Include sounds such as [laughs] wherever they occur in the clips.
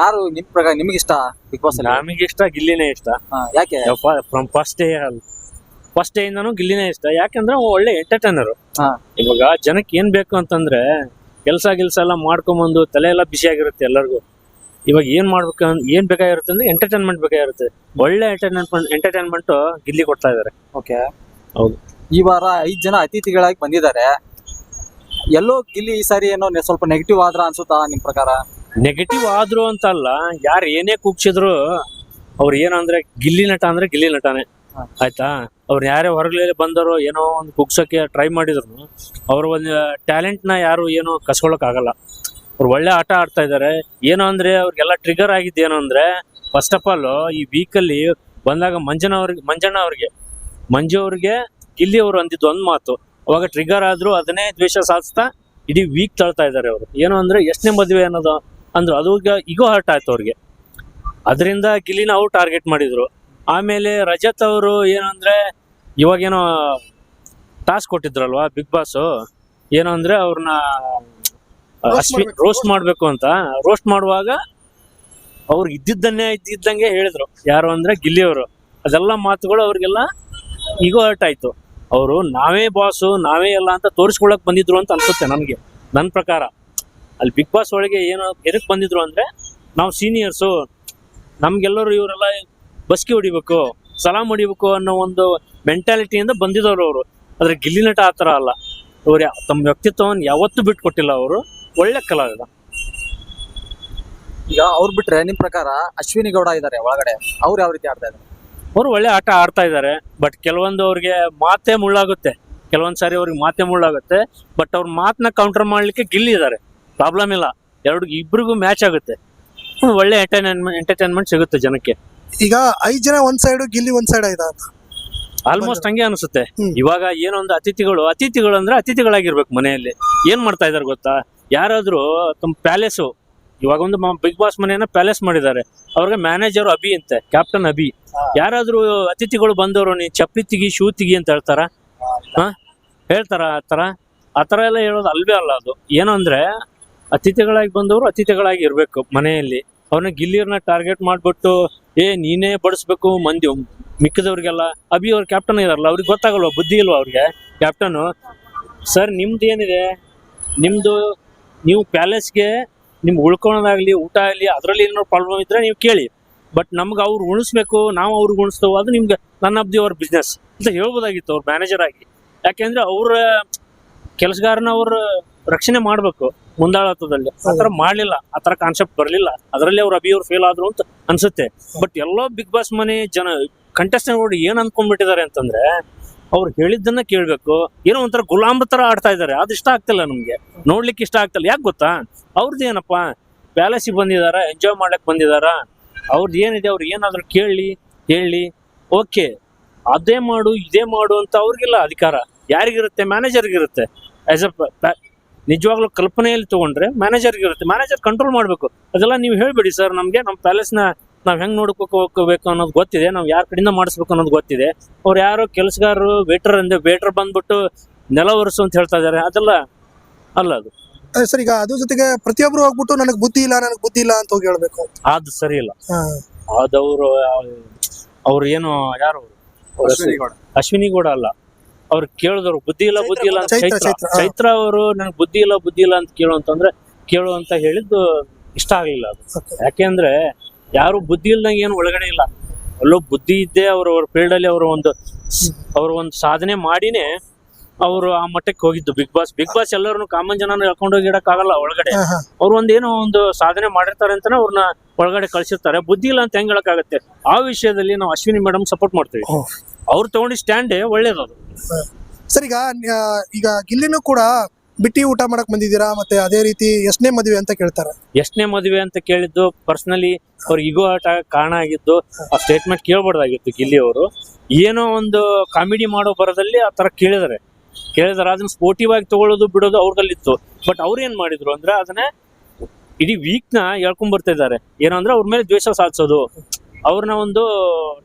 ಯಾರು ನಿಮ್ ಪ್ರಕಾರ ನಿಮ್ಗೆ ಇಷ್ಟ ಬಿಗ್ ಬಾಸ್ ಅಲ್ಲಿ? ನಮಗೆ ಇಷ್ಟ ಗಿಲ್ಲಿನೇ ಇಷ್ಟ. ಹಾ, ಯಾಕೆ? From first day first day ಇಂದನು ಗಿಲ್ಲಿನೇ ಇಷ್ಟ. ಯಾಕಂದ್ರೆ ಅವ ಒಳ್ಳೆ ಎಂಟರ್ಟೈನರ್ ಹಾ. ಇವಾಗ ಜನಕ್ಕೆ ಏನ್ ಬೇಕು ಅಂತಂದ್ರೆ ಕೆಲಸ ಗಿಲ್ಸ ಎಲ್ಲ ಮಾಡ್ಕೊಂಬಂದು ತಲೆ ಎಲ್ಲ ಬಿಸಿ ಆಗಿರುತ್ತೆ ಎಲ್ಲರಿಗೂ. ಇವಾಗ ಏನ್ ಮಾಡ್ಬೇಕು ಅನ್- ಏನ್ ಬೇಕಾಗಿರುತ್ತೆ ಅಂದ್ರೆ ಎಂಟರ್ಟೈನ್ಮೆಂಟ್ ಬೇಕಾಗಿರುತ್ತೆ. ಒಳ್ಳೆ ಎಂಟರ್ಟೈನ್ಮೆಂಟ್ ಎಂಟರ್ಟೈನ್ಮೆಂಟ್ ಗಿಲ್ಲಿ ಕೊಡ್ತಾ ಇದಾರೆ. ಓಕೆ. ಹೌದು. ಈ ವಾರ ಐದ್ ಜನ ಅತಿಥಿಗಳಾಗಿ ಬಂದಿದ್ದಾರೆ. ಎಲ್ಲೋ ಗಿಲ್ಲಿ ಈ ಸಾರಿ ಏನೋ ನೆ- ಸ್ವಲ್ಪ ನೆಗೆಟಿವ್ ಆದ್ರ ಅನ್ಸುತ್ತಾ ನಿಮ್ ಪ್ರಕಾರ? ನೆಗೆಟಿವ್ ಆದ್ರು ಅಂತ ಅಲ್ಲ ಯಾರು ಏನೇ ಕೂಗ್ಸಿದ್ರು ಅವ್ರು ಏನಂದ್ರೆ ಗಿಲ್ಲಿ ನಟ ಅಂದ್ರೆ ಗಿಲ್ಲಿ ನಟನೇ. ಆಯ್ತಾ? ಅವ್ರು ಯಾರೇ ಹೊರಗಡೆ ಬಂದರು ಏನೋ ಒಂದು ಕುಗ್ಸೋಕೆ ಟ್ರೈ ಮಾಡಿದ್ರು, ಅವ್ರ ಒಂದು ಟ್ಯಾಲೆಂಟ್ನ ಯಾರು ಏನೋ ಕಸ್ಕೊಳಕ್ ಆಗಲ್ಲ. ಅವ್ರು ಒಳ್ಳೆ ಆಟ ಆಡ್ತಾ ಇದಾರೆ. ಏನೋ ಅಂದ್ರೆ ಅವ್ರಿಗೆಲ್ಲ ಟ್ರಿಗರ್ ಆಗಿದ್ದು ಏನೋ ಅಂದ್ರೆ ಫಸ್ಟ್ ಆಫ್ ಆಲ್ ಈ ವೀಕಲ್ಲಿ ಬಂದಾಗ ಮಂಜನ ಅವ್ರಿಗೆ ಮಂಜಣ್ಣ ಅವ್ರಿಗೆ, ಮಂಜು ಅವ್ರಿಗೆ ಗಿಲ್ಲಿ ಅವರು ಅಂದಿದ್ದು ಒಂದ್ ಮಾತು. ಅವಾಗ ಟ್ರಿಗರ್ ಆದ್ರೂ ಅದನ್ನೇ ದ್ವೇಷ ಸಾಧಿಸ್ತಾ ಇಡೀ ವೀಕ್ ತಳ್ತಾ ಇದಾರೆ ಅವರು. ಏನು ಅಂದ್ರೆ ಎಷ್ಟನೇ ಮದುವೆ ಅನ್ನೋದು ಅಂದ್ರು ಅದು ಈಗೋ ಹರ್ಟ್ ಆಯ್ತು ಅವ್ರಿಗೆ. ಅದರಿಂದ ಗಿಲ್ಲಿನ ಅವ್ರು ಟಾರ್ಗೆಟ್ ಮಾಡಿದ್ರು. ಆಮೇಲೆ ರಜತ್ ಅವರು ಏನಂದ್ರೆ ಇವಾಗೇನೋ ಟಾಸ್ಕ್ ಕೊಟ್ಟಿದ್ರಲ್ವಾ ಬಿಗ್ ಬಾಸ್ ಏನು ಅಂದ್ರೆ ಅವ್ರನ್ನ ಅಶ್ವಿನ್ ರೋಸ್ಟ್ ಮಾಡ್ಬೇಕು ಅಂತ. ರೋಸ್ಟ್ ಮಾಡುವಾಗ ಅವ್ರು ಇದ್ದಿದ್ದನ್ನೇ ಇದ್ದಿದ್ದಂಗೆ ಹೇಳಿದ್ರು. ಯಾರು ಅಂದ್ರೆ ಗಿಲ್ಲಿ ಅವರು. ಅದೆಲ್ಲ ಮಾತುಗಳು ಅವ್ರಿಗೆಲ್ಲ ಈಗೋ ಹರ್ಟ್ ಆಯ್ತು. ಅವರು ನಾವೇ ಬಾಸು ನಾವೇ ಎಲ್ಲ ಅಂತ ತೋರಿಸ್ಕೊಳಕ್ ಬಂದಿದ್ರು ಅಂತ ಅನ್ಸುತ್ತೆ ನನಗೆ. ನನ್ನ ಪ್ರಕಾರ. ಅಲ್ಲಿ ಬಿಗ್ ಬಾಸ್ ಒಳಗೆ ಏನು ಎದಕ್ ಬಂದಿದ್ರು ಅಂದ್ರೆ ನಾವು ಸೀನಿಯರ್ಸು ನಮ್ಗೆಲ್ಲರೂ ಇವರೆಲ್ಲ ಬಸ್ಕಿ ಹೊಡಿಬೇಕು ಸಲಾಮ್ ಹೊಡಿಬೇಕು ಅನ್ನೋ ಒಂದು ಮೆಂಟಾಲಿಟಿಯಿಂದ ಬಂದಿದ್ದವರು ಅವರು. ಆದ್ರೆ ಗಿಲ್ಲಿ ನಟ ಆ ಥರ ಅಲ್ಲ. ಅವ್ರು ತಮ್ಮ ವ್ಯಕ್ತಿತ್ವವನ್ನು ಯಾವತ್ತೂ ಬಿಟ್ಕೊಟ್ಟಿಲ್ಲ ಅವರು. ಒಳ್ಳೆ ಕಲಾವಿದ ಈಗ ಅವ್ರು ಬಿಟ್ರೆ ನಿಮ್ ಪ್ರಕಾರ ಅಶ್ವಿನಿ ಗೌಡ ಇದಾರೆ ಒಳಗಡೆ ಅವ್ರು ಯಾವ ರೀತಿ ಆಡ್ತಾ ಇದಾರೆ? ಅವರು ಒಳ್ಳೆ ಆಟ ಆಡ್ತಾ ಇದ್ದಾರೆ ಬಟ್ ಕೆಲವೊಂದು ಅವ್ರಿಗೆ ಮಾತೇ ಮುಳ್ಳಾಗುತ್ತೆ. ಕೆಲವೊಂದ್ ಸಾರಿ ಅವ್ರಿಗೆ ಮಾತೇ ಮುಳ್ಳಾಗುತ್ತೆ ಬಟ್ ಅವ್ರ ಮಾತನ್ನ ಕೌಂಟರ್ ಮಾಡ್ಲಿಕ್ಕೆ ಗಿಲ್ಲಿದ್ದಾರೆ ಪ್ರಾಬ್ಲಮ್ ಇಲ್ಲ. ಎರಡು ಇಬ್ರಿಗೂ ಮ್ಯಾಚ್ ಆಗುತ್ತೆ. ಒಳ್ಳೆ ಎಂಟರ್ಟೈನ್ಮೆಂಟ್ ಎಂಟರ್ಟೈನ್ಮೆಂಟ್ ಸಿಗುತ್ತೆ ಜನಕ್ಕೆ. ಈಗ ಐದ್ ಜನ ಒಂದ್ ಸೈಡ್ ಗಿಲ್ಲಿ ಒಂದ್ ಸೈಡ್ ಆಯ್ತಾ ಅಂತ? ಆಲ್ಮೋಸ್ಟ್ ಹಂಗೆ ಅನಿಸುತ್ತೆ. ಇವಾಗ ಏನೊಂದು ಅತಿಥಿಗಳು ಅತಿಥಿಗಳು ಅಂದ್ರೆ ಅತಿಥಿಗಳಾಗಿರ್ಬೇಕು ಮನೆಯಲ್ಲಿ. ಏನ್ ಮಾಡ್ತಾ ಇದಾರೆ ಗೊತ್ತಾ? ಯಾರಾದ್ರೂ ತಮ್ಮ ಪ್ಯಾಲೇಸು ಇವಾಗ ಒಂದು ಬಿಗ್ ಬಾಸ್ ಮನೆಯನ್ನ ಪ್ಯಾಲೇಸ್ ಮಾಡಿದ್ದಾರೆ. ಅವ್ರಿಗೆ ಮ್ಯಾನೇಜರ್ ಅಭಿ ಅಂತೆ ಕ್ಯಾಪ್ಟನ್ ಅಭಿ. ಯಾರಾದ್ರೂ ಅತಿಥಿಗಳು ಬಂದವರು ನೀ ಚಪ್ಪಿ ತಿಗಿ ಶೂ ತಿಗಿ ಅಂತ ಹೇಳ್ತಾರ? ಹಾ? ಹೇಳ್ತಾರ ಆ ತರ? ಆ ತರ ಎಲ್ಲ ಹೇಳೋದು ಅಲ್ವೇ ಅಲ್ಲ ಅದು. ಏನಂದ್ರೆ ಅತಿಥಿಗಳಾಗಿ ಬಂದವರು ಅತಿಥಿಗಳಾಗಿ ಇರಬೇಕು ಮನೆಯಲ್ಲಿ. ಅವ್ರನ್ನ ಗಿಲ್ಲಿಯರ್ನ ಟಾರ್ಗೆಟ್ ಮಾಡ್ಬಿಟ್ಟು, ಏ, ನೀನೇ ಬಡಿಸ್ಬೇಕು ಮಂದಿ ಮಿಕ್ಕಿದವ್ರಿಗೆಲ್ಲ. ಅಭಿ ಅವ್ರ ಕ್ಯಾಪ್ಟನ್ ಇದಾರಲ್ಲ, ಅವ್ರಿಗೆ ಗೊತ್ತಾಗಲ್ವಾ, ಬುದ್ಧಿ ಇಲ್ವಾ ಅವ್ರಿಗೆ? ಕ್ಯಾಪ್ಟನ್ ಸರ್, ನಿಮ್ದು ಏನಿದೆ? ನಿಮ್ಮದು ನೀವು ಪ್ಯಾಲೇಸ್ಗೆ ನಿಮ್ಗೆ ಉಳ್ಕೊಳೋದಾಗ್ಲಿ, ಊಟ ಆಗಲಿ, ಅದರಲ್ಲಿ ಏನೋ ಪ್ರಾಬ್ಲಮ್ ಇದ್ರೆ ನೀವು ಕೇಳಿ. ಬಟ್ ನಮ್ಗೆ ಅವ್ರು ಉಣಿಸ್ಬೇಕು, ನಾವು ಅವ್ರಿಗೆ ಉಣಿಸ್ತೇವೆ, ಅದು ನಿಮ್ಗೆ, ನನ್ನ ಅಬ್ದಿ ಅವ್ರ ಬಿಸ್ನೆಸ್ ಅಂತ ಹೇಳ್ಬೋದಾಗಿತ್ತು ಅವ್ರ ಮ್ಯಾನೇಜರ್ ಆಗಿ. ಯಾಕೆಂದ್ರೆ ಅವ್ರ, ಕೆಲಸಗಾರನ ಅವ್ರ ರಕ್ಷಣೆ ಮಾಡ್ಬೇಕು. ಮುಂದಾಳತ್ವದಲ್ಲಿ. ಆತರ ಮಾಡ್ಲಿಲ್ಲ. ಆ ತರ ಕಾನ್ಸೆಪ್ಟ್ ಬರಲಿಲ್ಲ. ಅದರಲ್ಲಿ ಅವ್ರ ಅಭಿ ಅವ್ರು ಫೇಲ್ ಆದ್ರು ಅಂತ ಅನ್ಸುತ್ತೆ. ಬಟ್ ಎಲ್ಲೋ ಬಿಗ್ ಬಾಸ್ ಮನೆ ಜನ ಕಂಟೆಸ್ಟೆಂಟ್ ಏನ್ ಅನ್ಕೊಂಡ್ಬಿಟ್ಟಿದ್ದಾರೆ ಅಂತಂದ್ರೆ, ಅವ್ರು ಹೇಳಿದ್ದನ್ನ ಕೇಳ್ಬೇಕು. ಏನೋ ಒಂಥರ ಗುಲಾಮ್ ತರ ಆಡ್ತಾ ಇದ್ದಾರೆ. ಅದು ಇಷ್ಟ ಆಗ್ತಿಲ್ಲ ನಮ್ಗೆ. ನೋಡ್ಲಿಕ್ಕೆ ಇಷ್ಟ ಆಗ್ತಿಲ್ಲ. ಯಾಕೆ ಗೊತ್ತಾ? ಅವ್ರದ್ದು ಏನಪ್ಪ? ಪ್ಯಾಲೇಸಿಗೆ ಬಂದಿದಾರ ಎಂಜಾಯ್ ಮಾಡ್ಲಿಕ್ಕೆ ಬಂದಿದಾರ ಅವ್ರದ್ದು ಏನಿದೆ? ಅವ್ರು ಏನಾದ್ರು ಕೇಳಿ, ಹೇಳಿ. ಓಕೆ ಅದೇ ಮಾಡು, ಇದೇ ಮಾಡು ಅಂತ ಅವ್ರಿಗಿಲ್ಲ ಅಧಿಕಾರ. ಯಾರಿಗಿರುತ್ತೆ? ಮ್ಯಾನೇಜರ್ಗಿರುತ್ತೆ ಆಸ್ ಅ ನಿಜವಾಗ್ಲೂ ಕಲ್ಪನೆಯಲ್ಲಿ ತಗೊಂಡ್ರೆ ಮ್ಯಾನೇಜರ್ಗಿರುತ್ತೆ ಮ್ಯಾನೇಜರ್ ಕಂಟ್ರೋಲ್ ಮಾಡಬೇಕು. ಅದೆಲ್ಲ ನೀವು ಹೇಳ್ಬೇಡಿ ಸರ್ ನಮಗೆ ನಮ್ಮ ಪ್ಯಾಲೇಸ್ನ ನಾವ್ ಹೆಂಗ್ ನೋಡ್ಕೋಬೇಕು ಹೋಗ್ಕೋಬೇಕು ಅನ್ನೋದು ಗೊತ್ತಿದೆ. ನಾವು ಯಾರ ಕಡೆಯಿಂದ ಮಾಡಿಸ್ಬೇಕು ಅನ್ನೋದು ಗೊತ್ತಿದೆ. ಅವ್ರು ಯಾರೋ ಕೆಲಸಗಾರರು ವೇಟರ್ ಅಂದ್ರೆ ವೇಟರ್ ಬಂದ್ಬಿಟ್ಟು ನೆಲ ಒರೆಸು ಅಂತ ಹೇಳ್ತಾ ಇದಾರೆ. ಅದೆಲ್ಲ ಅಲ್ಲ ಅದು. ಸರ್ ಈಗ ಅದ್ರ ಜೊತೆಗೆ ಪ್ರತಿಯೊಬ್ರು ಹೋಗ್ಬಿಟ್ಟು ನನಗ್ ಬುದ್ಧಿ ಇಲ್ಲ ನನಗ್ ಬುದ್ಧಿ ಇಲ್ಲ ಅಂತ ಹೋಗಿ ಹೇಳ್ಬೇಕು. ಅದು ಸರಿ ಇಲ್ಲ. ಅದವ್ರು ಅವ್ರು ಏನು ಯಾರು? ಅಶ್ವಿನಿ ಗೌಡ. ಅಶ್ವಿನಿ ಕೂಡ ಅಲ್ಲ. ಅವ್ರು ಕೇಳಿದವ್ರು ಬುದ್ಧಿ ಇಲ್ಲ ಬುದ್ಧಿ ಇಲ್ಲ ಅಂತ ಚೈತ್ರ, ಚೈತ್ರ ಅವರು ನನ್ಗೆ ಬುದ್ಧಿ ಇಲ್ಲ ಬುದ್ಧಿ ಇಲ್ಲ ಅಂತ ಕೇಳು ಅಂತಂದ್ರೆ ಕೇಳು ಅಂತ ಹೇಳಿದ್ದು ಇಷ್ಟ ಆಗ್ಲಿಲ್ಲ ಅದು. ಯಾಕೆಂದ್ರೆ ಯಾರು ಬುದ್ಧಿ ಇಲ್ದಂಗೆ ಏನು ಒಳಗಡೆ ಇಲ್ಲ. ಅಲ್ಲೋ ಬುದ್ಧಿ ಇದ್ದೇ ಅವ್ರ ಅವ್ರ ಫೀಲ್ಡ್ ಅಲ್ಲಿ ಅವರು ಒಂದು ಅವ್ರ ಒಂದು ಸಾಧನೆ ಮಾಡಿನೇ ಅವರು ಆ ಮಟ್ಟಕ್ಕೆ ಹೋಗಿದ್ದು. ಬಿಗ್ ಬಾಸ್ ಬಿಗ್ ಬಾಸ್ ಎಲ್ಲರನ್ನು ಕಾಮನ್ ಜನನ ಹೇಳ್ಕೊಂಡು ಹೋಗಿ ಆಗಲ್ಲ ಒಳಗಡೆ. ಅವ್ರು ಒಂದೇನೋ ಒಂದು ಸಾಧನೆ ಮಾಡಿರ್ತಾರೆ ಅಂತಾನೆ ಅವ್ರನ್ನ ಒಳಗಡೆ ಕಳ್ಸಿರ್ತಾರೆ. ಬುದ್ಧಿ ಇಲ್ಲ ಅಂತ ಹೆಂಗ್ ಹೇಳಕ್ಕಾಗತ್ತೆ? ಆ ವಿಷಯದಲ್ಲಿ ನಾವು ಅಶ್ವಿನಿ ಮೇಡಮ್ ಸಪೋರ್ಟ್ ಮಾಡ್ತೀವಿ. ಅವ್ರು ತಗೊಂಡಿ ಸ್ಟ್ಯಾಂಡ್ ಒಳ್ಳೇದು ಸರ್ ಈಗ ಆ, ಈಗ ಗಿಲ್ಲಿನೂ ಕೂಡ ಬಿಟ್ಟಿ ಊಟ ಮಾಡಕ್ ಬಂದಿದ್ದೀರಾ? ಮತ್ತೆ ಅದೇ ರೀತಿ ಎಷ್ಟನೇ ಮದುವೆ ಅಂತ ಕೇಳ್ತಾರೆ. ಎಷ್ಟನೇ ಮದುವೆ ಅಂತ ಕೇಳಿದ್ದು ಪರ್ಸನಲಿ ಅವ್ರ ಈಗೋ ಆಟ ಕಾರಣ ಆಗಿದ್ದು ಆ ಸ್ಟೇಟ್ಮೆಂಟ್ ಕೇಳ್ಬಾರ್ದಾಗಿತ್ತು ಗಿಲ್ಲಿ ಅವರು. ಏನೋ ಒಂದು ಕಾಮಿಡಿ ಮಾಡೋ ಬರದಲ್ಲಿ ಆ ತರ ಕೇಳಿದಾರೆ. ಕೇಳಿದಾರೆ ಅದನ್ನ ಸ್ಪೋರ್ಟಿವ್ ಆಗಿ ತಗೊಳ್ಳೋದು ಬಿಡೋದು ಅವ್ರದಲ್ಲಿತ್ತು ಬಟ್ ಅವ್ರು ಏನ್ ಮಾಡಿದ್ರು ಅಂದ್ರೆ ಅದನ್ನ ಇಡೀ ವೀಕ್ನ ಹೇಳ್ಕೊಂಡ್ ಬರ್ತಾ ಇದಾರೆ ಏನಂದ್ರೆ ಅವ್ರ ಮೇಲೆ ದ್ವೇಷ ಸಾಧಿಸೋದು. ಅವ್ರನ್ನ ಒಂದು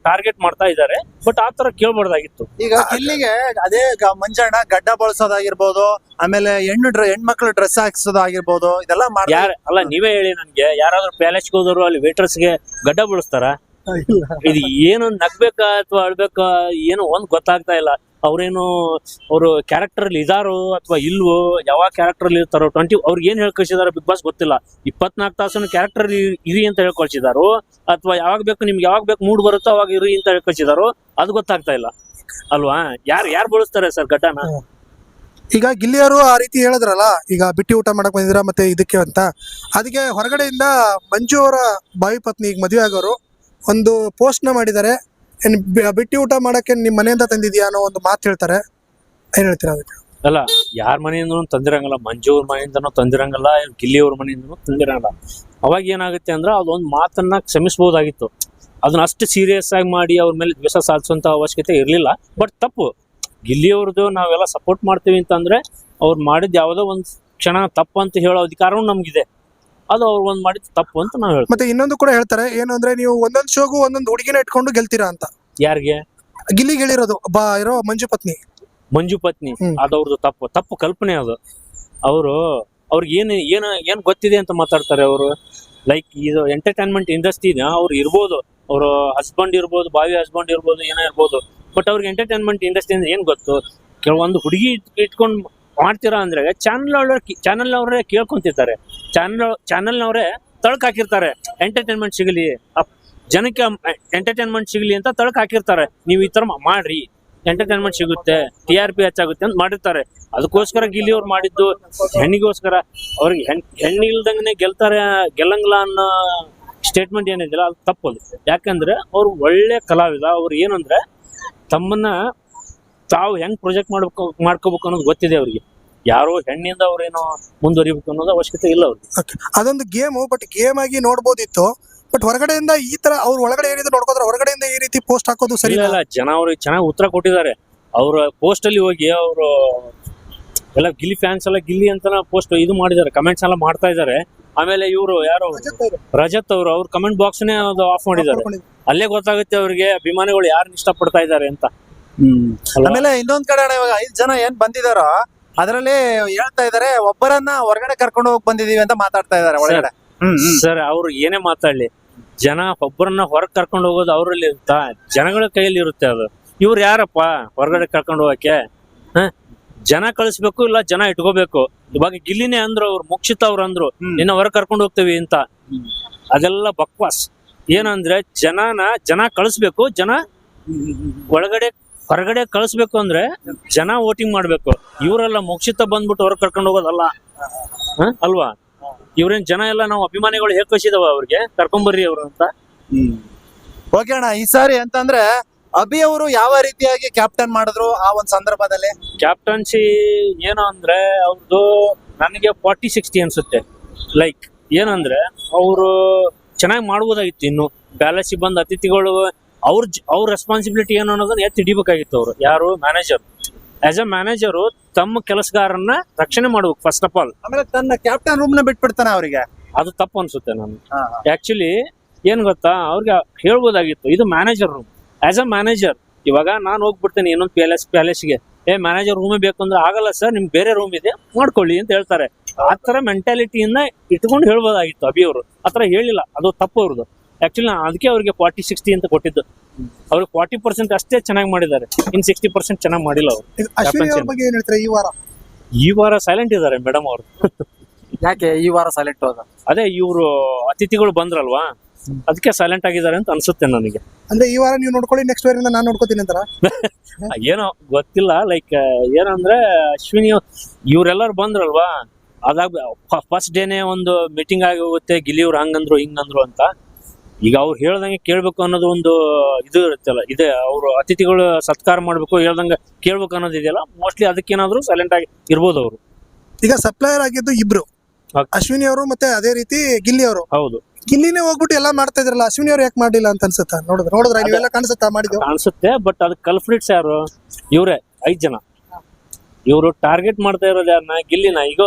ಟಾರ್ಗೆಟ್ ಮಾಡ್ತಾ ಇದ್ದಾರೆ. ಬಟ್ ಆ ತರ ಕೇಳ್ಬಾರ್ದಾಗಿತ್ತು. ಈಗ ಇಲ್ಲಿಗೆ ಅದೇ ಗ- ಮಂಜಣ್ಣ ಗಡ್ಡ ಬಳಸೋದಾಗಿರ್ಬೋದು ಆಮೇಲೆ ಹೆಣ್ಣು ಡ್ರ ಹೆಣ್ಮಕ್ಳು ಡ್ರೆಸ್ ಹಾಕ್ಸೋದಾಗಿರ್ಬೋದು ಇದೆಲ್ಲ ಮಾಡ ಯಾರ ಅಲ್ಲ ನೀವೇ ಹೇಳಿ ನನ್ಗೆ ಯಾರಾದ್ರೂ ಪ್ಯಾಲೇಸ್ಗೆ ಹೋದ್ರು ಅಲ್ಲಿ ವೇಟರ್ಸ್ಗೆ ಗಡ್ಡ ಬಳಸ್ತಾರ? ಇದು ಏನು ನಗ್ಬೇಕಾ ಅಥವಾ ಅಳ್ಬೇಕಾ ಏನು ಒಂದ್ ಗೊತ್ತಾಗ್ತಾ ಇಲ್ಲ. ಅವ್ರೇನು ಅವರು ಕ್ಯಾರೆಕ್ಟರ್ ಇದಾರೋ ಅಥವಾ ಇಲ್ವೋ ಯಾವ ಕ್ಯಾರೆಕ್ಟರ್ ಇರ್ತಾರೋ ಟ್ವೆಂಟಿ ಅವ್ರಿಗೆ ಏನ್ ಹೇಳ್ಕೊಳ್ಸಿದಾರೋ ಬಿಗ್ ಬಾಸ್ ಗೊತ್ತಿಲ್ಲ. ಇಪ್ಪತ್ನಾಲ್ಕು ತಾಸು ಕ್ಯಾರೆಕ್ಟರ್ ಇರಿ ಅಂತ ಹೇಳ್ಕೊಳ್ಸಿದಾರೋ, ಅಥವಾ ಯಾವಾಗ ಬೇಕು ನಿಮ್ಗೆ ಯಾವಾಗ ಬೇಕು ಮೂಡ್ ಬರುತ್ತೋ ಅವಾಗ ಇರಿ ಅಂತ ಹೇಳ್ಕೊಳ್ಸಿದಾರೋ, ಅದು ಗೊತ್ತಾಗ್ತಾ ಇಲ್ಲ. ಅಲ್ವಾ? ಯಾರು ಯಾರು ಬಳಸ್ತಾರೆ ಸರ್ ಗಡ್ಡನ ಈಗ ಗಿಲ್ಲಿಯರು ಆ ರೀತಿ ಹೇಳಿದ್ರಲ್ಲ, ಈಗ ಬಿಟ್ಟಿ ಊಟ ಮಾಡಕ್ ಬಂದಿದ್ರ ಮತ್ತೆ ಇದಕ್ಕೆ ಅಂತ. ಅದಕ್ಕೆ ಹೊರಗಡೆಯಿಂದ ಮಂಜು ಅವರ ಬಾವಿ ಪತ್ನಿ ಈಗ ಮದುವೆ ಆಗೋರು, ಒಂದು ಪೋಸ್ಟ್ನ ಮಾಡಿದ್ದಾರೆ. ಏನ್ ಬಿಟ್ಟಿ ಊಟ ಮಾಡಕ್ಕೆ ನಿಮ್ ಮನೆಯಿಂದ ತಂದಿದ್ಯಾ ಅನ್ನೋ ಒಂದು ಮಾತು ಹೇಳ್ತಾರೆ. ಏನ್ ಹೇಳ್ತೀರಾ ಅದಕ್ಕೆ? ಅಲ್ಲ, ಯಾರ ಮನೆಯಿಂದನೂ ತಂದಿರಂಗಲ್ಲ. ಮಂಜು ಅವ್ರ ಮನೆಯಿಂದನೂ ತಂದಿರಂಗಲ್ಲ ಗಿಲ್ಲಿ ಅವ್ರ ಮನೆಯಿಂದನೂ ತಂದಿರಂಗಲ್ಲ. ಅವಾಗ ಏನಾಗುತ್ತೆ ಅಂದ್ರೆ ಅದೊಂದು ಮಾತನ್ನ ಕ್ಷಮಿಸಬಹುದಾಗಿತ್ತು ಅದನ್ನ ಅಷ್ಟು ಸೀರಿಯಸ್ ಆಗಿ ಮಾಡಿ ಅವ್ರ ಮೇಲೆ ದ್ವೇಷ ಸಾಧಿಸುವಂತ ಅವಶ್ಯಕತೆ ಇರಲಿಲ್ಲ. ಬಟ್ ತಪ್ಪು. ಗಿಲ್ಲಿ ಅವ್ರದ್ದು ನಾವೆಲ್ಲ ಸಪೋರ್ಟ್ ಮಾಡ್ತೀವಿ ಅಂತಂದ್ರೆ ಅವ್ರು ಮಾಡಿದ ಯಾವುದೋ ಒಂದು ಕ್ಷಣ ತಪ್ಪು ಅಂತ ಹೇಳೋ ಅಧಿಕಾರವೂ ನಮ್ಗಿದೆ. ಅದು ಅವ್ರು ಒಂದ್ ಮಾಡಿದ ತಪ್ಪು ಅಂತ ನಾವು ಹೇಳ್ತೀವಿ. ಮತ್ತೆ ಇನ್ನೊಂದು ಕೂಡ ಹೇಳ್ತಾರೆ ಏನು ಅಂದ್ರೆ ನೀವು ಒಂದೊಂದು ಶೋಗೂ ಒಂದೊಂದು ಹುಡುಗಿನ ಇಟ್ಕೊಂಡು ಗೆಲ್ತೀರಾ ಅಂತ. ಯಾರಿಗೆ? ಗಿಲ್ಲಿಗೆ ಹೇಳಿರೋದು ಬಾ ಇರೋ ಮಂಜು ಪತ್ನಿ. ಮಂಜು ಪತ್ನಿ. ಹ್ಮ್. ಅದು ತಪ್ಪು ತಪ್ಪು ಕಲ್ಪನೆ ಅದು. ಅವರು ಅವ್ರಿಗೆ ಏನು ಏನು ಏನು ಗೊತ್ತಿದೆ ಅಂತ ಮಾತಾಡ್ತಾರೆ ಅವರು? ಲೈಕ್ ಇದು ಎಂಟರ್ಟೈನ್ಮೆಂಟ್ ಇಂಡಸ್ಟ್ರಿನ ಅವ್ರು ಇರ್ಬೋದು. ಅವ್ರ ಹಸ್ಬೆಂಡ್ ಇರ್ಬೋದು ಬಾವಿ ಹಸ್ಬೆಂಡ್ ಇರ್ಬೋದು ಏನೋ ಇರ್ಬೋದು. ಬಟ್ ಅವ್ರಿಗೆ ಎಂಟರ್ಟೈನ್ಮೆಂಟ್ ಇಂಡಸ್ಟ್ರಿ ಅಂದ್ರೆ ಏನು ಗೊತ್ತು? ಕೆಲವೊಂದು ಹುಡುಗಿ ಇಟ್ಕೊಂಡು ಮಾಡ್ತೀರಾ ಅಂದ್ರೆ ಚಾನಲ್ ಅವ್ರ ಚಾನಲ್ ಅವರೇ ಕೇಳ್ಕೊಂತಿರ್ತಾರೆ. ಚಾನಲ್ ಚಾನಲ್ನವರೇ ತಳಕ್ ಹಾಕಿರ್ತಾರೆ. ಎಂಟರ್ಟೈನ್ಮೆಂಟ್ ಸಿಗಲಿ. ಜನಕ್ಕೆ ಎಂಟರ್ಟೈನ್ಮೆಂಟ್ ಸಿಗಲಿ ಅಂತ ತಳಕ್ ಹಾಕಿರ್ತಾರೆ. ನೀವು ಈ ತರ ಮಾಡ್ರಿ. ಎಂಟರ್ಟೈನ್ಮೆಂಟ್ ಸಿಗುತ್ತೆ. ಟಿ ಆರ್ ಪಿ ಹೆಚ್ಚಾಗುತ್ತೆ ಅಂತ ಮಾಡಿರ್ತಾರೆ. ಅದಕ್ಕೋಸ್ಕರ ಗಿಲಿ ಅವ್ರು ಮಾಡಿದ್ದು ಹೆಣ್ಣಿಗೋಸ್ಕರ. ಅವ್ರಿಗೆ ಹೆಣ್ಣು ಹೆಣ್ಣಿಲ್ದಂಗೆ ಗೆಲ್ತಾರೆ, ಗೆಲ್ಲಂಗಿಲ್ಲ ಅನ್ನೋ ಸ್ಟೇಟ್ಮೆಂಟ್ ಏನಿದೆಯಲ್ಲ, ಅದು ತಪ್ಪದು ಯಾಕಂದ್ರೆ ಅವ್ರು ಒಳ್ಳೆ ಕಲಾವಿದ. ಅವ್ರು ಏನಂದ್ರೆ ತಮ್ಮನ್ನ ತಾವು ಹೆಂಗ್ ಪ್ರೊಜೆಕ್ಟ್ ಮಾಡ್ಬೇಕು ಮಾಡ್ಕೋಬೇಕು ಅನ್ನೋದು ಗೊತ್ತಿದೆ ಅವ್ರಿಗೆ. ಯಾರು ಹೆಣ್ಣಿಂದ ಅವ್ರೇನೋ ಮುಂದುವರಿಬೇಕು ಅನ್ನೋದು ಅವಶ್ಯಕತೆ ಇಲ್ಲ ಅವ್ರಿಗೆ. ಅದೊಂದು ಗೇಮು ಬಟ್ ಗೇಮ್ ಆಗಿ ನೋಡ್ಬೋದಿತ್ತು. ಬಟ್ ಹೊರಗಡೆಯಿಂದ ಈ ತರ ಅವ್ರ ಒಳಗಡೆ ಏನಿದೆ ನೋಡ್ಕೋದ್ರೆ ಹೊರಗಡೆಯಿಂದ ಈ ರೀತಿ ಪೋಸ್ಟ್ ಹಾಕೋದು ಸರಿ ಇಲ್ಲ ಇಲ್ಲ. ಜನ ಅವ್ರಿಗೆ ಚೆನ್ನಾಗಿ ಉತ್ತರ ಕೊಟ್ಟಿದ್ದಾರೆ. ಅವ್ರ ಪೋಸ್ಟ್ ಅಲ್ಲಿ ಹೋಗಿ ಅವರು ಎಲ್ಲ ಗಿಲ್ಲಿ ಫ್ಯಾನ್ಸ್ ಎಲ್ಲ ಗಿಲ್ಲಿ ಅಂತ ಪೋಸ್ಟ್ ಇದು ಮಾಡಿದ್ದಾರೆ ಕಮೆಂಟ್ಸ್ ಎಲ್ಲ ಮಾಡ್ತಾ ಇದ್ದಾರೆ. ಆಮೇಲೆ ಇವರು ಯಾರು ರಜತ್ ಅವರು. ಅವ್ರ ಕಮೆಂಟ್ ಬಾಕ್ಸ್ ನೇ ಅದು ಆಫ್ ಮಾಡಿದ್ದಾರೆ. ಅಲ್ಲೇ ಗೊತ್ತಾಗುತ್ತೆ ಅವ್ರಿಗೆ ಅಭಿಮಾನಿಗಳು ಯಾರನ್ನ ಇಷ್ಟಪಡ್ತಾ ಇದ್ದಾರೆ ಅಂತ? ಆಮೇಲೆ ಇನ್ನೊಂದ್ ಕಡೆ ಅಣ್ಣ ಇವಾಗ ಐದ್ ಜನ ಏನ್ ಬಂದಿದಾರೋ ಅದರಲ್ಲಿ ಹೇಳ್ತಾ ಇದಾರೆ ಒಬ್ಬರನ್ನ ಹೊರಗಡೆ ಕರ್ಕೊಂಡು ಹೋಗಿ ಬಂದಿದೀವಿ ಅಂತ ಮಾತಾಡ್ತಾ ಇದಾರೆ ಒಳಗಡೆ. ಸರ್ ಅವ್ರು ಏನೇ ಮಾತಾಡ್ಲಿ ಜನ ಒಬ್ಬರನ್ನ ಹೊರಗೆ ಕರ್ಕೊಂಡು ಹೋಗೋದು ಅವರಲ್ಲಿ ಇರುತ್ತಾ ಜನಗಳ ಕೈಯಲ್ಲಿ ಇರುತ್ತೆ ಅದು. ಇವ್ರು ಯಾರಪ್ಪ ಹೊರಗಡೆ ಕರ್ಕೊಂಡು ಹೋಗಕ್ಕೆ? ಹ? ಜನ ಕಳಿಸ್ಬೇಕು ಇಲ್ಲ ಜನ ಇಟ್ಕೋಬೇಕು? ಇವಾಗ ಗಿಲ್ಲಿನೇ ಅಂದ್ರು ಅವ್ರು ಮುಕ್ಷಿತ ಅವ್ರು ಅಂದ್ರು. ನಿನ್ನ ಹೊರಗ್ ಕರ್ಕೊಂಡು ಹೋಗ್ತೀವಿ ಅಂತ. ಅದೆಲ್ಲ ಬಕ್ವಾಸ್. ಏನಂದ್ರೆ ಜನನ ಜನ ಕಳಿಸ್ಬೇಕು ಜನ ಒಳಗಡೆ ಹೊರಗಡೆ ಕಳಿಸ್ಬೇಕು ಅಂದ್ರೆ ಜನ ವೋಟಿಂಗ್ ಮಾಡ್ಬೇಕು. ಇವರೆಲ್ಲ ಮೋಕ್ಷಿತ ಬಂದ್ಬಿಟ್ಟು ಹೊರಗೆ ಕರ್ಕೊಂಡು ಹೋಗೋದಲ್ಲ? ಅಲ್ವಾ? ಇವ್ರೇನ್ ಜನ ಎಲ್ಲ ನಾವು ಅಭಿಮಾನಿಗಳು ಹೇಗ್ ಕಳಿಸಿದವ ಅವ್ರಿಗೆ? ಕರ್ಕೊಂಬರ್ರಿ ಅವ್ರು ಅಂತ. ಓಕೆ ಅಣ್ಣ ಈ ಸಾರಿ ಅಂತಂದ್ರೆ ಅಭಿ ಅವರು ಯಾವ ರೀತಿಯಾಗಿ ಕ್ಯಾಪ್ಟನ್ ಮಾಡಿದ್ರು ಆ ಒಂದು ಸಂದರ್ಭದಲ್ಲಿ? ಕ್ಯಾಪ್ಟನ್ಸಿ ಏನು ಅಂದ್ರೆ ಅವ್ರದ್ದು ನನಗೆ ಫಾರ್ಟಿ ಸಿಕ್ಸ್ಟಿ ಅನ್ಸುತ್ತೆ. ಲೈಕ್ ಏನಂದ್ರೆ ಅವರು ಚೆನ್ನಾಗಿ ಮಾಡ್ಬೋದಾಗಿತ್ತು ಇನ್ನು. ಬ್ಯಾಲೆನ್ಸಿಗೆ ಬಂದ ಅತಿಥಿಗಳು ಅವ್ರ ಅವ್ರ ರೆಸ್ಪಾನ್ಸಿಬಿಲಿಟಿ ಏನು ಅನ್ನೋದನ್ನ ಎತ್ತಿ ಹಿಡಿಬೇಕಾಗಿತ್ತು ಅವರು. ಯಾರು? ಮ್ಯಾನೇಜರ್ ಆಸ್ ಎ ಮ್ಯಾನೇಜರು ತಮ್ಮ ಕೆಲಸಗಾರನ್ನ ರಕ್ಷಣೆ ಮಾಡ್ಬೇಕು ಫಸ್ಟ್ ಆಫ್ ಆಲ್ ಆಮೇಲೆ ತನ್ನ ಕ್ಯಾಪ್ಟನ್ ರೂಮ್ನ ಬಿಟ್ಬಿಡ್ತಾನೆ ಅವರಿಗೆ. ಅದು ತಪ್ಪು ಅನ್ಸುತ್ತೆ ನಾನು ಆಕ್ಚುಲಿ ಏನ್ ಗೊತ್ತಾ? ಅವ್ರಿಗೆ ಹೇಳ್ಬೋದಾಗಿತ್ತು ಇದು manager room as a manager ಇವಾಗ ನಾನು ಹೋಗ್ಬಿಡ್ತೇನೆ ಇನ್ನೊಂದು ಪ್ಯಾಲೇಸ್ ಪ್ಯಾಲೇಸ್ಗೆ ಏ ಮ್ಯಾನೇಜರ್ ರೂಮೇ ಬೇಕು ಅಂದ್ರೆ ಆಗಲ್ಲ ಸರ್ ನಿಮ್ ಬೇರೆ ರೂಮ್ ಇದೆ ಮಾಡ್ಕೊಳ್ಳಿ ಅಂತ ಹೇಳ್ತಾರೆ. ಆ ತರ ಮೆಂಟಾಲಿಟಿಯನ್ನ ಇಟ್ಕೊಂಡು ಹೇಳ್ಬೋದಾಗಿತ್ತು ಅಭಿ ಅವರು. ಆತರ ಹೇಳಿಲ್ಲ ಅದು ತಪ್ಪು ಅವ್ರದ್ದು. ಆಕ್ಚುಲಿ ಅದಕ್ಕೆ ಅವ್ರಿಗೆ ಫಾರ್ಟಿ ಸಿಕ್ಸ್ಟಿ ಅಂತ ಕೊಟ್ಟಿದ್ದು. ಅವ್ರಿಗೆ ಫಾರ್ಟಿ ಪರ್ಸೆಂಟ್ ಅಷ್ಟೇ ಚೆನ್ನಾಗಿ ಮಾಡಿದ್ದಾರೆ. ಇನ್ ಸಿಕ್ಸ್ಟಿ ಪರ್ಸೆಂಟ್ ಚೆನ್ನಾಗಿ ಮಾಡಿಲ್ಲ ಅವರು. ಅಶ್ವಿನಿ ಅವ್ರ ಬಗ್ಗೆ ಏನ್ ಹೇಳ್ತಾರೆ ಈ ವಾರ? ಈ ವಾರ ಸೈಲೆಂಟ್ ಇದ್ದಾರೆ ಮೇಡಮ್ ಅವರು. ಯಾಕೆ ಈ ವಾರ ಸೈಲೆಂಟ್ ಹೋದ? ಅದೇ ಇವರು ಅತಿಥಿಗಳು ಬಂದ್ರಲ್ವಾ? ಅದಕ್ಕೆ ಸೈಲೆಂಟ್ ಆಗಿದ್ದಾರೆ ಅಂತ ಅನ್ಸುತ್ತೆ ನನಗೆ. ಅಂದ್ರೆ ಈ ವಾರ ನೀವು ನೋಡ್ಕೊಳ್ಳಿ ನೆಕ್ಸ್ಟ್ ವಾರ ನಾನು ನೋಡ್ಕೋತೀನಿ ಅಂತಾರ? [laughs] ಏನೋ ಗೊತ್ತಿಲ್ಲ ಲೈಕ್ ಏನಂದ್ರೆ ಅಶ್ವಿನಿ ಇವರೆಲ್ಲರೂ ಬಂದ್ರಲ್ವಾ? ಅದಾಗ ಫಸ್ಟ್ ಡೇನೆ ಒಂದು ಮೀಟಿಂಗ್ ಆಗಿ ಹೋಗುತ್ತೆ ಗಿಲಿಯವ್ರು ಹಂಗಂದ್ರು ಹಿಂಗಂದ್ರು ಅಂತ. ಈಗ ಅವ್ರು ಹೇಳ್ದಂಗೆ ಕೇಳ್ಬೇಕು ಅನ್ನೋದು ಒಂದು ಇದು ಇರುತ್ತಲ್ಲ ಇದೆ ಅವರು ಅತಿಥಿಗಳು ಸತ್ಕಾರ ಮಾಡ್ಬೇಕು ಹೇಳ್ದಂಗೆ ಕೇಳ್ಬೇಕು ಅನ್ನೋದು ಇದೆಯಲ್ಲ ಮೋಸ್ಟ್ಲಿ ಅದಕ್ಕೇನಾದ್ರು ಸೈಲೆಂಟ್ ಆಗಿ ಇರ್ಬೋದು ಅವರು. ಈಗ ಸಪ್ಲೈಯರ್ ಆಗಿದ್ದು ಇಬ್ರು. ಅಶ್ವಿನಿ ಅವರು ಮತ್ತೆ ಅದೇ ರೀತಿ ಗಿಲ್ಲಿ ಅವರು. ಹೌದು. ಗಿಲ್ಲಿನೇ ಹೋಗ್ಬಿಟ್ಟು ಎಲ್ಲ ಮಾಡ್ತಾ ಇದ್ರಲ್ಲ ಅಶ್ವಿನಿ ಅವ್ರು ಯಾಕೆ ಮಾಡಿಲ್ಲ ಅಂತ ಅನ್ಸುತ್ತಾ? ನೋಡಿದ್ರೆ ನೋಡಿದ್ರ ನೀವೆಲ್ಲ ಕಾಣಿಸುತ್ತಾ ಮಾಡಿದ್ರು ಕಾಣಿಸುತ್ತೆ ಬಟ್ ಅದಕ್ಕೆ ಕಲ್ಫ್ರಿಟ್ಸ್ ಯಾರು? ಇವರೇ ಐದ್ ಜನ. ಇವರು ಟಾರ್ಗೆಟ್ ಮಾಡ್ತಾ ಇರೋದು ಯಾರನ್ನ ಗಿಲ್ಲಿನ. ಈಗ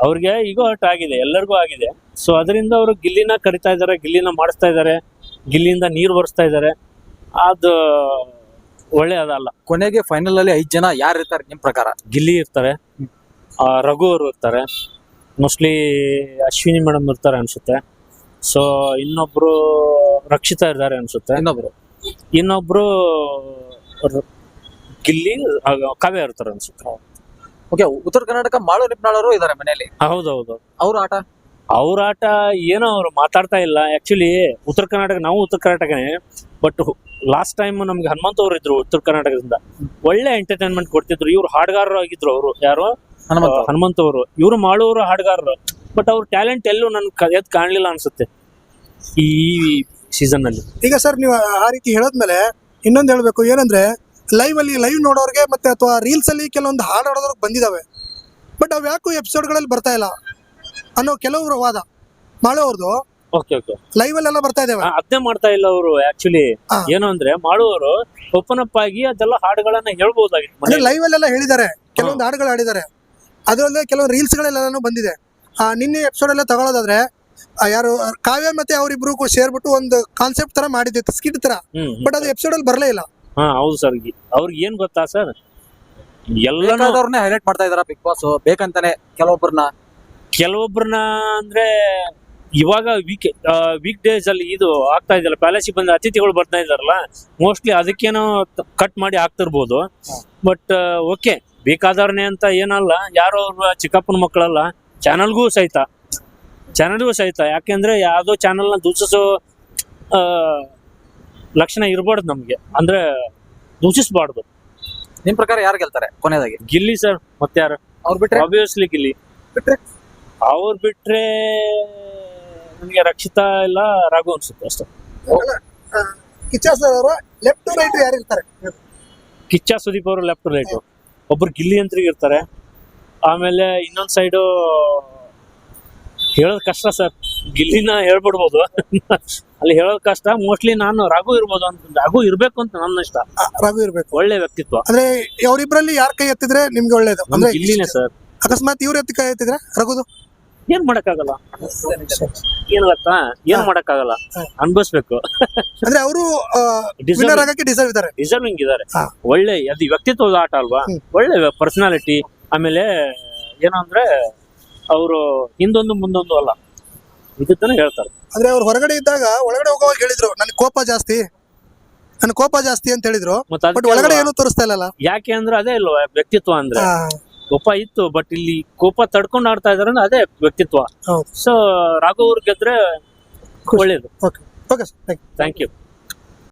ಅವ್ರಿಗೆ ಈಗೋ ಹರ್ಟ್ ಆಗಿದೆ ಎಲ್ಲರಿಗೂ ಆಗಿದೆ. ಸೊ ಅದರಿಂದ ಅವರು ಗಿಲ್ಲಿನ ಕರಿತಾ ಇದ್ದಾರೆ ಗಿಲ್ಲಿನ ಮಾಡಿಸ್ತಾ ಇದ್ದಾರೆ ಗಿಲ್ಲಿಯಿಂದ ನೀರು ಬರ್ಸ್ತಾ ಇದ್ದಾರೆ ಅದು ಒಳ್ಳೆಯದಲ್ಲ ಕೊನೆಗೆ ಫೈನಲ್ ಅಲ್ಲಿ ಐದು ಜನ ಯಾರು ಇರ್ತಾರೆ ನಿಮ್ ಪ್ರಕಾರ? ಗಿಲ್ಲಿ ಇರ್ತಾರೆ ಆ, ರಘು ಅವರು ಇರ್ತಾರೆ. ಮೋಸ್ಟ್ಲಿ ಅಶ್ವಿನಿ ಮೇಡಮ್ ಇರ್ತಾರೆ ಅನ್ಸುತ್ತೆ. ಸೊ ಇನ್ನೊಬ್ರು ರಕ್ಷಿತಾ ಇದ್ದಾರೆ ಅನ್ಸುತ್ತೆ. ಇನ್ನೊಬ್ರು? ಇನ್ನೊಬ್ರು ರ- ಗಿಲ್ಲಿ ಆ, ಕಾವ್ಯ ಇರ್ತಾರೆ ಅನ್ಸುತ್ತೆ. ಓಕೆ ಉತ್ತರ ಕರ್ನಾಟಕ ಮಾಳು ನಿಪ್ನಾಳರು ಇದಾರೆ ಮನೆಯಲ್ಲಿ. ಹೌದೌದು. ಅವ್ರ ಆಟ? ಅವ್ರ ಆಟ ಏನೋ ಅವ್ರು ಮಾತಾಡ್ತಾ ಇಲ್ಲ. ಆಕ್ಚುಲಿ ಉತ್ತರ ಕರ್ನಾಟಕ ನಾವು ಉತ್ತರ ಕರ್ನಾಟಕನೇ ಬಟ್ ಲಾಸ್ಟ್ ಟೈಮ್ ನಮ್ಗೆ ಹನುಮಂತ ಅವ್ರು ಇದ್ರು ಉತ್ತರ ಕರ್ನಾಟಕದಿಂದ. ಒಳ್ಳೆ ಎಂಟರ್ಟೈನ್ಮೆಂಟ್ ಕೊಡ್ತಿದ್ರು. ಇವ್ರು ಹಾಡ್ಗಾರರು ಆಗಿದ್ರು ಅವರು. ಯಾರು? ಹನುಮಂತ ಅವರು. ಇವ್ರು ಮಾಡೋರು ಹಾಡ್ಗಾರರು. ಬಟ್ ಅವ್ರ ಟ್ಯಾಲೆಂಟ್ ಎಲ್ಲೂ ನನ್ ಎದ್ ಕಾಣ್ಲಿಲ್ಲ ಅನ್ಸುತ್ತೆ. ಈ ಸೀಸನ್ನಲ್ಲಿ ಈಗ ಸರ್ ನೀವು ಆ ರೀತಿ ಹೇಳದ್ಮೇಲೆ ಇನ್ನೊಂದು ಹೇಳ್ಬೇಕು. ಏನಂದ್ರೆ ಲೈವ್ ಅಲ್ಲಿ ಲೈವ್ ನೋಡೋರಿಗೆ ಮತ್ತೆ ಅಥವಾ ರೀಲ್ಸ್ ಅಲ್ಲಿ ಕೆಲವೊಂದು ಹಾಡು ಹಾಡೋದ್ರಿಗೆ ಬಂದಿದಾವೆ. ಬಟ್ ಅವ್ ಯಾಕೋ ಎಪಿಸೋಡ್ಗಳಲ್ಲಿ ಬರ್ತಾ ಇಲ್ಲ ಅನ್ನೋ ಕೆಲವರು ವಾದ. ಮಾಡೋರ್ದು ಓಕೆ ಓಕೆ ಲೈವ್ ಅಲ್ಲೆಲ್ಲ ಬರ್ತಾ ಇದಾವೆ ಅದೇ ಮಾಡ್ತಾ ಇಲ್ಲ ಅವರು ಆಕ್ಚುಲಿ ಏನು ಅಂದ್ರೆ ಮಾಡುವವರು ಓಪನ್ ಅಪ್ ಆಗಿ ಅದೆಲ್ಲ ಹಾಡುಗಳನ್ನ ಹೇಳ್ಬಹುದಾಗಿತ್ತು ಅಂದ್ರೆ. ಲೈವ್ ಅಲ್ಲೆಲ್ಲ ಹೇಳಿದ್ದಾರೆ. ಕೆಲವೊಂದು ಹಾಡುಗಳು ಹಾಡಿದ್ದಾರೆ. ಅದರಲ್ಲೇ ಕೆಲವೊಂದು ರೀಲ್ಸ್ ಗಳೆಲ್ಲನೂ ಬಂದಿದೆ. ಆ ನಿನ್ನೆ ಎಪಿಸೋಡ್ ಎಲ್ಲ ತಗೊಳ್ಳೋದಾದ್ರೆ ಯಾರು ಕಾವ್ಯ ಮತ್ತೆ ಅವರಿಬ್ರು ಸೇರ್ಬಿಟ್ಟು ಒಂದು ಕಾನ್ಸೆಪ್ಟ್ ತರ ಮಾಡಿದ್ದೆ ಸ್ಕಿಟ್ ತರ. ಬಟ್ ಅದು ಎಪಿಸೋಡ್ ಅಲ್ಲಿ ಬರಲೇ ಇಲ್ಲ. ಹಾ ಹೌದು ಸರ್ ಅವ್ರಿಗೆ ಏನ್ ಗೊತ್ತಾ ಸರ್ ಎಲ್ಲಾನು ಬೇಕಾದವ್ರನ್ನೇ ಹೈಲೈಟ್ ಮಾಡ್ತಾ ಇದಾರ ಬಿಗ್ ಬಾಸ್ ಬೇಕಂತಾನೆ ಕೆಲವೊಬ್ಬರನ್ನ ಕೆಲವೊಬ್ರನ್ನ ಅಂದ್ರೆ ಇವಾಗ ವೀಕ್ ವೀಕ್ ಡೇಸ್ ಅಲ್ಲಿ ಇದು ಆಗ್ತಾ ಇದೆಯಲ್ಲ ಪ್ಯಾಲೇಸಿಗೆ ಬಂದ ಅತಿಥಿಗಳು ಬರ್ತಾ ಇದಾರಲ್ಲ ಮೋಸ್ಟ್ಲಿ ಅದಕ್ಕೇನೋ ಕಟ್ ಮಾಡಿ ಹಾಕ್ತಿರ್ಬೋದು. ಬಟ್ ಓಕೆ ಬೇಕಾದವ್ರನ್ನೇ ಅಂತ ಏನಲ್ಲ ಯಾರೋ ಅವ್ರ ಚಿಕ್ಕಪ್ಪನ ಮಕ್ಕಳಲ್ಲ ಚಾನಲ್ಗೂ ಸಹಿತ. ಚಾನಲ್ಗೂ ಸಹಿತ. ಯಾಕೆಂದ್ರೆ ಯಾವುದೋ ಚಾನಲ್ನ ದೂಷಿಸೋ ಆ, ಲಕ್ಷಣ ಇರಬಾರ್ದು ನಮ್ಗೆ. ಅಂದ್ರೆ ದೂಷಿಸಬಾರ್ದು. ನಿಮ್ ಪ್ರಕಾರ ಯಾರು ಗೆಲ್ತಾರೆ ಕೊನೆಯದಾಗಿ ಗಿಲ್ಲಿ ಸರ್ ಮತ್ತೆ ಯಾರು ಅವ್ರು ಬಿಟ್ರೆ? ಆಬ್ವಿಯಸ್ಲಿ ಗಿಲ್ಲಿ. ಬಿಟ್ರೆ? ಅವ್ರು ಬಿಟ್ರೆ ನನಗೆ ರಕ್ಷಿತಾ ಇಲ್ಲ ರಾಘು ಅನ್ಸುತ್ತೆ ಅಷ್ಟೇ. ಕಿಚ್ಚ ಸರ್ ಅವರು ಲೆಫ್ಟ್ ಟು ರೈಟ್ ಯಾರು ಇರ್ತಾರೆ? ಕಿಚ್ಚ ಸುದೀಪ್ ಅವರು ಲೆಫ್ಟ್ ರೈಟ್ ಒಬ್ರು ಗಿಲ್ಲಿ ಅಂತ ಇರ್ತಾರೆ. ಆಮೇಲೆ ಇನ್ನೊಂದ್ ಸೈಡು ಹೇಳೋದ್ ಕಷ್ಟ ಸರ್. ಗಿಲ್ಲಿನ ಹೇಳ್ಬಿಡ್ಬೋದು. ಅಲ್ಲಿ ಹೇಳೋದ್ ಕಷ್ಟ. ಮೋಸ್ಟ್ಲಿ ನಾನು ರಾಘು ಇರ್ಬೋದು ಅಂತ. ರಾಘು ಇರ್ಬೇಕು ಅಂತ ನನ್ನ ಇಷ್ಟ. ರಾಘು ಇರ್ಬೇಕು. ಒಳ್ಳೆ ವ್ಯಕ್ತಿತ್ವ. ಅಂದ್ರೆ ಅವರಿಬ್ರಲ್ಲಿ ಯಾರ್ ಕೈ ಎತ್ತಿದ್ರೆ ನಿಮ್ಗೆ ಒಳ್ಳೇದು? ಅಂದ್ರೆ ಗಿಲ್ಲಿನೇ ಸರ್. ಅಕಸ್ಮಾತ್ ಇವ್ರ ಎತ್ತಿ ಕೈ ಎತ್ತಿದ್ರೆ ರಘುದು? ಏನ್ ಮಾಡಕ್ಕಾಗಲ್ಲ. ಏನ್ ಗೊತ್ತಾ? ಏನ್ ಮಾಡಕ್ಕಾಗಲ್ಲ. ಅನ್ಬಸ್ಬೇಕು ಅನ್ಭವಿಸ್ಬೇಕು. ಅಂದ್ರೆ ಅವರು ವಿನ್ನರ್ ಆಗಕ್ಕೆ ಡಿಸರ್ವ್ ಇದ್ದಾರೆ. ಡಿಸರ್ವಿಂಗ್ ಇದಾರೆ ಒಳ್ಳೆ ಅದು ವ್ಯಕ್ತಿತ್ವದ ಆಟ ಅಲ್ವಾ. ಒಳ್ಳೆ ಪರ್ಸನಾಲಿಟಿ ಆಮೇಲೆ ಏನಂದ್ರೆ ಅವರು ಹಿಂದೊಂದು ಮುಂದೊಂದು ಅಲ್ಲ. ಇದನ್ನ ಹೇಳ್ತಾರೆ. ಅಂದ್ರೆ ಅವ್ರು ಹೊರಗಡೆ ಇದ್ದಾಗ ಒಳಗಡೆ ಹೋಗುವಾಗ ಹೇಳಿದ್ರು ನನ್ ಕೋಪ ಜಾಸ್ತಿ ನನ್ ಕೋಪ ಜಾಸ್ತಿ ಅಂತ ಹೇಳಿದ್ರು. ಮತ್ತೆ ಬಟ್ ಅದಕ್ಕೆ ಒಳಗಡೆ? ಏನು ತೋರಿಸ್ತಾ ಇಲ್ಲಲ್ಲ? ಯಾಕೆ ಅಂದ್ರೆ ಅದೇ ಇಲ್ವಾ ವ್ಯಕ್ತಿತ್ವ ಅಂದ್ರೆ. ಆ, ಕೋಪ ಇತ್ತು ಬಟ್ ಇಲ್ಲಿ ಕೋಪ ತಡ್ಕೊಂಡು ಆಡ್ತಾ ಇದಾರೆ ಅಂದ್ರೆ ಅದೇ ವ್ಯಕ್ತಿತ್ವ. ಹೌದು. ಸೊ ರಾಘವ್ ಅವ್ರ್ ಗೆದ್ರೆ ಒಳ್ಳೇದು. Okay okay sir thank you thank you